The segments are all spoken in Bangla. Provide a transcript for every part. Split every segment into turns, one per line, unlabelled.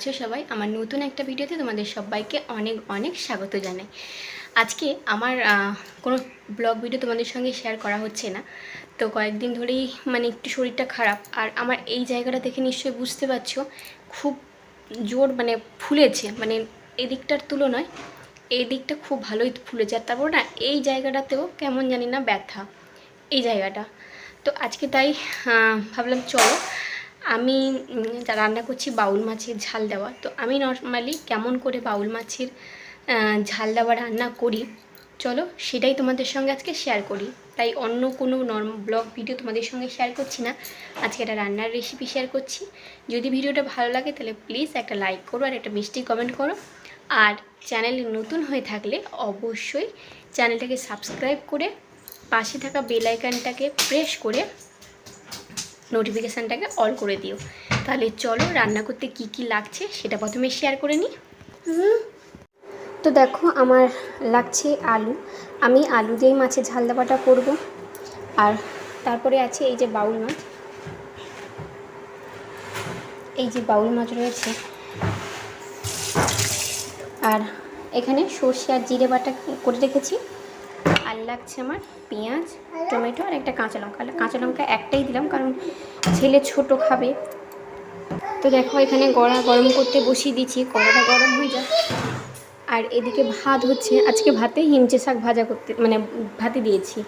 আছো সবাই? আমার নতুন একটা ভিডিওতে তোমাদের সবাইকে অনেক অনেক স্বাগত জানাই। আজকে আমার কোনো ব্লগ ভিডিও তোমাদের সঙ্গে শেয়ার করা হচ্ছে না। তো কয়েকদিন ধরেই মানে একটু শরীরটা খারাপ। আর আমার এই জায়গাটা দেখে নিশ্চয়ই বুঝতে পারছ, খুব জোর মানে ফুলেছে। মানে এদিকটার তুলনায় এই দিকটা খুব ভালোই ফুলেছে। আর তারপর না, এই জায়গাটাতেও কেমন জানি না ব্যথা। এই জায়গাটা। তো আজকে তাই ভাবলাম চলো আমি রান্না করছি বাউল মাছের ঝাল দেওয়া। তো আমি নর্মালি কেমন করে বাউল মাছের ঝাল দেওয়া রান্না করি, চলো সেটাই তোমাদের সঙ্গে আজকে শেয়ার করি। তাই অন্য কোনো নর্ম ব্লগ ভিডিও তোমাদের সঙ্গে শেয়ার করছি না। আজকে একটা রান্নার রেসিপি শেয়ার করছি। যদি ভিডিওটা ভালো লাগে তাহলে প্লিজ একটা লাইক করো আর একটা মিষ্টি কমেন্ট করো। আর চ্যানেলে নতুন হয়ে থাকলে অবশ্যই চ্যানেলটাকে সাবস্ক্রাইব করে পাশে থাকা বেল আইকনটাকে প্রেস করে নোটিফিকেশানটাকে অল করে দিও। তাহলে চলো রান্না করতে কি কি লাগছে সেটা প্রথমে শেয়ার করে নিই। তো দেখো আমার লাগছে আলু। আমি আলু দিয়েই মাছের ঝাল দেওয়াটা করব। আর তারপরে আছে এই যে বাউল মাছ। এই যে বাউল মাছ রয়েছে। আর এখানে সর্ষে আর জিরে বাটা করে রেখেছি। আর লাগছে আমার পেঁয়াজ, টমেটো আর একটা কাঁচা লঙ্কা। কাঁচা লঙ্কা একটাই দিলাম কারণ ছেলে ছোট খাবে। তো দেখো এখানে গড়া গরম করতে বসিয়ে দিচ্ছি কড়াটা গরম হয়ে যায় আর এদিকে ভাত হচ্ছে, আজকে ভাতে হিমচে শাক ভাজা করতে মানে ভাতে দিয়েছি।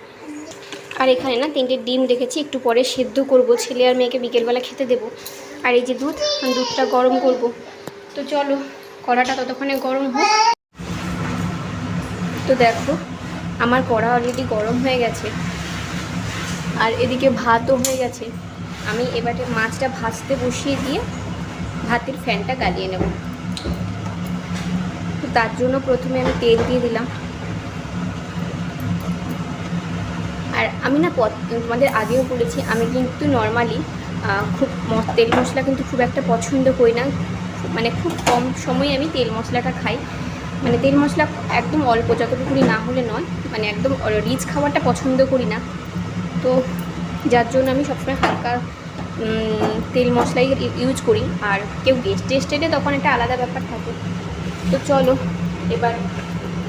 আর এখানে না তিনটে ডিম রেখেছি, একটু পরে সেদ্ধ করব, ছেলে আর মেয়েকে বিকেলবেলা খেতে দেবো। আর এই যে দুধ, দুধটা গরম করব। তো চলো, কড়াটা ততক্ষণে গরম হোক। তো দেখো আমার কড়া অলরেডি গরম হয়ে গেছে। আর এদিকে ভাতও হয়ে গেছে। আমি এবারে মাছটা ভাজতে বসিয়ে দিয়ে ভাতের ফ্যানটা গালিয়ে নেব। তো তার জন্য প্রথমে আমি তেল দিয়ে দিলাম। আর আমি না তোমাদের আগেও বলেছি, আমি কিন্তু নর্মালি খুব তেল মশলা কিন্তু খুব একটা পছন্দ করি না। মানে খুব কম সময়ে আমি তেল মশলাটা খাই। মানে তেল মশলা একদম অল্প যতটুকুনি না হলে নয়। মানে একদম রিচ খাবারটা পছন্দ করি না। তো যার জন্য আমি সবসময় হালকা তেল মশলাই ইউজ করি। আর কেউ গেস্ট টেস্ট এলে তখন একটা আলাদা ব্যাপার থাকে। তো চলো, এবার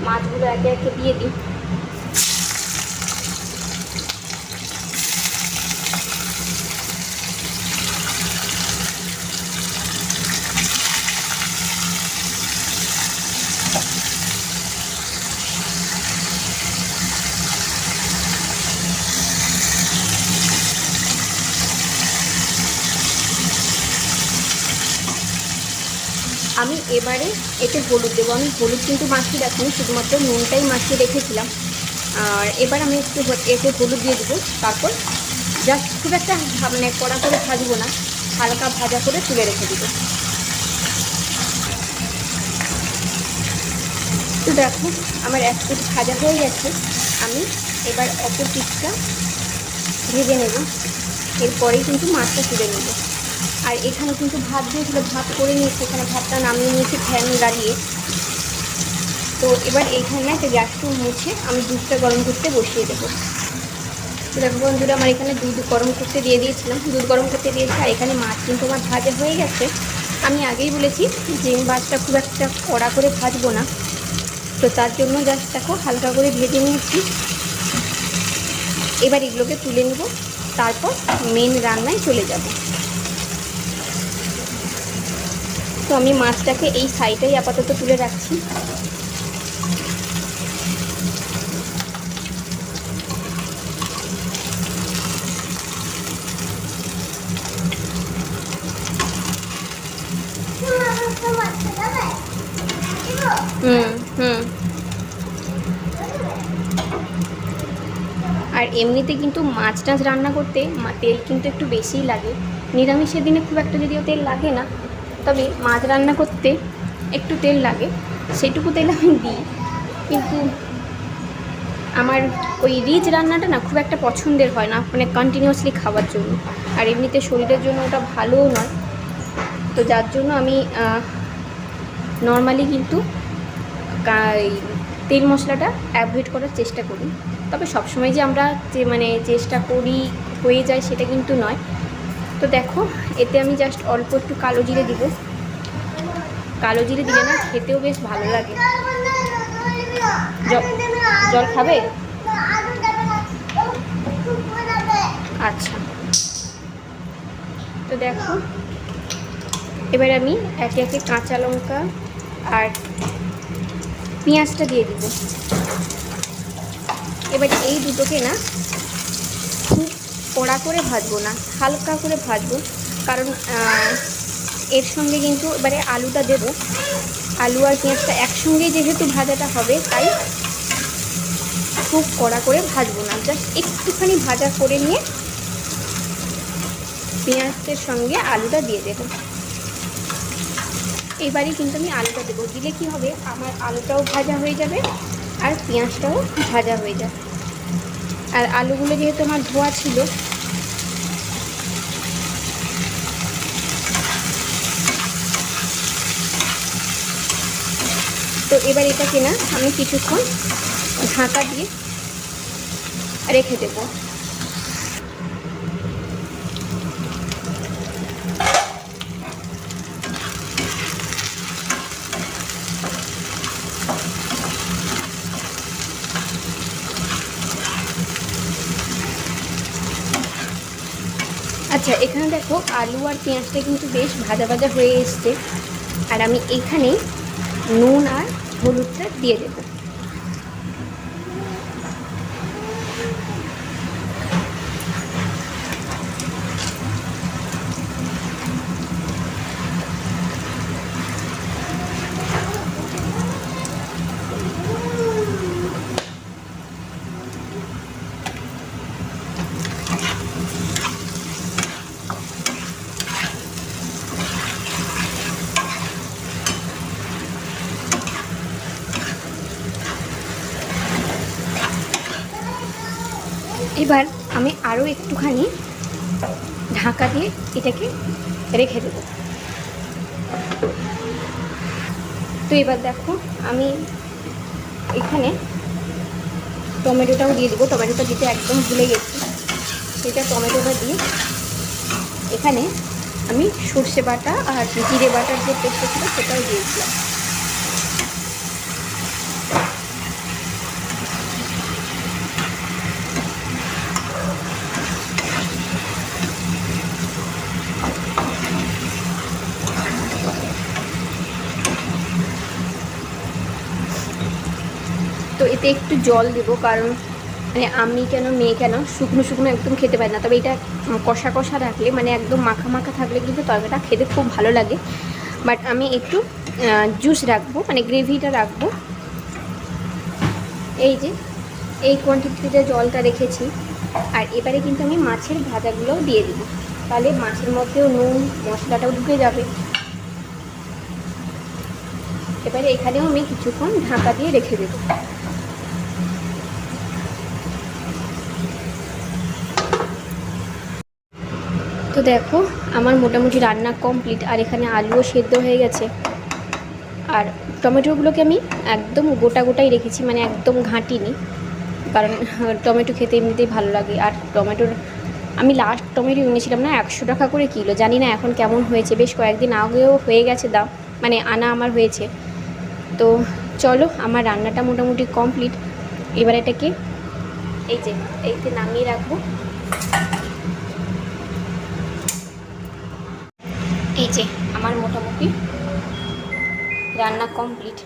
মাছগুলো একে একে দিয়ে দিই। আমি এবারে এতে হলুদ দেবো। আমি হলুদ কিন্তু মাখিয়ে রাখিনি, শুধুমাত্র নুনটাই মাখিয়ে রেখেছিলাম। আর এবার আমি একটু এতে হলুদ দিয়ে দেবো। তারপর জাস্ট খুব একটা মানে কড়া করে ভাজবো না, হালকা ভাজা করে তুলে রেখে দেবো। তো দেখো, আমার এক পিঠ ভাজা হয়ে গেছে। আমি এবার অপর পিঠটা ভেজে নেব। এরপরেই কিন্তু মাছটা তুলে নেব। আর এখানে কিন্তু ভাত দিয়েছিল, ভাত করে নিয়েছি, এখানে ভাতটা নামিয়ে নিয়েছি, ফ্যান গাড়িয়ে তো এবার এইখানে একটা গ্যাসটা মুছে আমি দুধটা গরম করতে বসিয়ে দেবো। তো দেখো বন্ধুরা, আমার এখানে দুধ গরম করতে দিয়ে দিয়েছিলাম। দুধ গরম করতে দিয়েছি, আর এখানে মাছ কিন্তু আমার ভাজা হয়ে গেছে। আমি আগেই বলেছি যে মাছটা খুব একটা কড়া করে ভাজবো না। তো তার জন্য জাস্ট দেখো হালকা করে ভেজে নিয়েছি। এবার এগুলোকে তুলে নেব, তারপর মেন রান্নায় চলে যাব। তো আমি মাছটাকে এই সাইডেই আপাতত তুলে রাখছি। হুম হুম। আর এমনিতে কিন্তু মাছ টাছ রান্না করতে তেল কিন্তু একটু বেশিই লাগে। নিরামিষের দিনে খুব একটা যদিও তেল লাগে না তবে মাছ রান্না করতে একটু তেল লাগে, সেটুকু তেল আমি দিই। কিন্তু আমার ওই রিচ রান্নাটা না খুব একটা পছন্দের হয় না মানে কন্টিনিউয়াসলি খাওয়ার জন্য। আর এমনিতে শরীরের জন্য ওটা ভালোও নয়। তো যার জন্য আমি নর্মালি কিন্তু তেল মশলাটা অ্যাভয়েড করার চেষ্টা করি। তবে সবসময় যে আমরা যে মানে চেষ্টা করি, হয়ে যায় সেটা কিন্তু নয়। তো দেখো, এতে আমি জাস্ট অল্প একটু কালো জিরে দিব। কালো জিরে দিলে না খেতেও বেশ ভালো লাগে। জল খাবে? আচ্ছা। তো দেখো, এবার আমি একে একে কাঁচা লঙ্কা আর পেঁয়াজটা দিয়ে দিব। এবার এই দুটোকে না কড়া করে ভাজবো না, হালকা করে ভাজবো। কারণ এর সঙ্গে কিন্তু এবারে আলুটা দেবো। আলু আর পেঁয়াজটা একসঙ্গেই যেহেতু ভাজাটা হবে, তাই খুব কড়া করে ভাজবো না। জাস্ট একটুখানি ভাজা করে নিয়ে পেঁয়াজের সঙ্গে আলুটা দিয়ে দেবো। এবারে কিন্তু আমি আলুটা দেবো। দিলে কি হবে? আমার আলুটাও ভাজা হয়ে যাবে আর পেঁয়াজটাও ভাজা হয়ে যাবে। আর আলুগুলো যেহেতু আমার ধোয়া ছিল, তো এবার এটাকে না আমি কিছুক্ষণ ঢাকা দিয়ে রেখে দেবো। আচ্ছা এখানে দেখো আলু আর পেঁয়াজটা কিন্তু বেশ ভাজা ভাজা হয়ে এসছে। আর আমি এখানে নুন আর হলুদটা দিয়ে দেবো। এবার আমি আরও একটুখানি ঢাকা দিয়ে এটাকে রেখে দেবো। তো এবার দেখো, আমি এখানে টমেটোটাও দিয়ে দেবো। টমেটোটা দিতে একদম ভুলে গেছি। সেটা টমেটোটা দিয়ে এখানে আমি সর্ষে বাটা আর জিরে বাটার যে পেস্টটা ছিল সেটাও দিয়েছিলাম এতে একটু জল দেব কারণ মানে আমি কেন, মেয়ে কেন, শুকনো শুকনো একদম খেতে পারি না। তবে এটা কষা কষা রাখলে মানে একদম মাখা মাখা থাকলে কিন্তু তরকারিটা খেতে খুব ভালো লাগে। বাট আমি একটু জুস রাখব মানে গ্রেভিটা রাখব। এই যে, এই কোয়ান্টিটিতে জলটা রেখেছি। আর এবারে কিন্তু আমি মাছের ভাজাগুলোও দিয়ে দিব। তাহলে মাছের মধ্যেও নুন, মশলাটাও ঢুকে যাবে। এবারে এখানেও আমি কিছুক্ষণ ঢাকা দিয়ে রেখে দেবো। তো দেখো, আমার মোটামুটি রান্না কমপ্লিট আর এখানে আলুও সেদ্ধ হয়ে গেছে। আর টমেটোগুলোকে আমি একদম গোটা গোটাই রেখেছি মানে একদম ঘাঁটিনি, কারণ টমেটো খেতে এমনিতেই ভালো লাগে। আর টমেটোর, আমি লাস্ট টমেটো এনেছিলাম না, একশো টাকা করে কিলো, জানি না এখন কেমন হয়েছে, বেশ কয়েকদিন আগেও হয়ে গেছে দাম মানে আনা আমার হয়েছে। তো চলো, আমার রান্নাটা মোটামুটি কমপ্লিট এবার এটাকে এই যে, এইতে নামিয়ে রাখব। যে আমার মোটামুটি রান্না কমপ্লিট।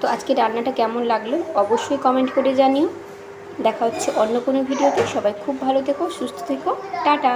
তো আজকে রান্নাটা কেমন লাগল অবশ্যই কমেন্ট করে জানিও। দেখা হচ্ছে অন্য কোনো ভিডিওতে। সবাই খুব ভালো থেকো, সুস্থ থেকো। টাটা।